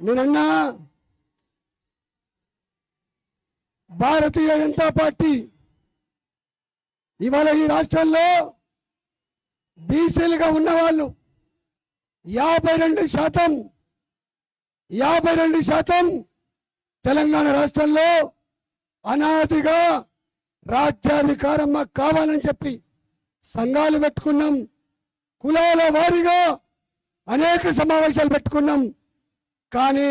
నేనన్నా భారతీయ జనతా పార్టీ ఇవాళ ఈ రాష్ట్రంలో బీసీలుగా ఉన్నవాళ్ళు యాభై రెండు శాతం యాభై రెండు శాతం తెలంగాణ రాష్ట్రంలో అనాదిగా రాజ్యాధికారం మాకు కావాలని చెప్పి సంఘాలు పెట్టుకున్నాం కులాల వారిగా అనేక సమావేశాలు పెట్టుకున్నాం. కానీ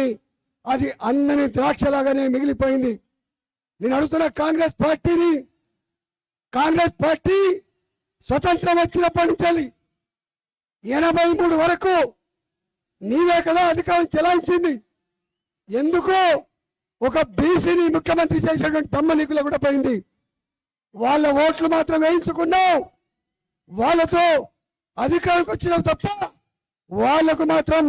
అది అందని ద్రాక్షలాగానే మిగిలిపోయింది. నేను అడుగుతున్న కాంగ్రెస్ పార్టీని కాంగ్రెస్ పార్టీ స్వతంత్రం వచ్చినప్పటి నుంచి ఎనభై మూడు వరకు నీవే కదా అధికారం చెలాయించింది. ఎందుకు ఒక బీసీని ముఖ్యమంత్రి చేసేటువంటి తమ్మ నీకులో కూడా పోయింది. వాళ్ళ ఓట్లు మాత్రం వేయించుకున్నావు. వాళ్ళతో అధికారంకి వచ్చినావు తప్ప వాళ్ళకు మాత్రం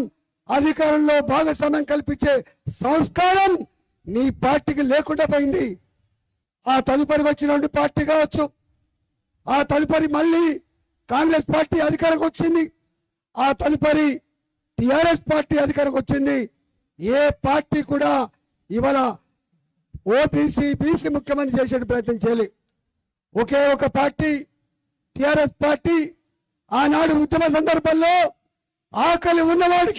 అధికారంలో భాగస్వామ్యం కల్పించే సంస్కారం నీ పార్టీకి లేకుండా పోయింది. ఆ తదుపరి వచ్చినటువంటి పార్టీ కావచ్చు. ఆ తదుపరి మళ్ళీ కాంగ్రెస్ పార్టీ అధికారంకి వచ్చింది. ఆ తదుపరి టిఆర్ఎస్ పార్టీ అధికారంకి వచ్చింది. ఏ పార్టీ కూడా ఇవాళ ఓబీసీ బీసీ ముఖ్యమంత్రి చేసే ప్రయత్నం చేయలేదు ఒకే ఒక పార్టీ టిఆర్ఎస్ పార్టీ ఆనాడు ఉద్యమ సందర్భంలో ఆకలి ఉన్నవాడికి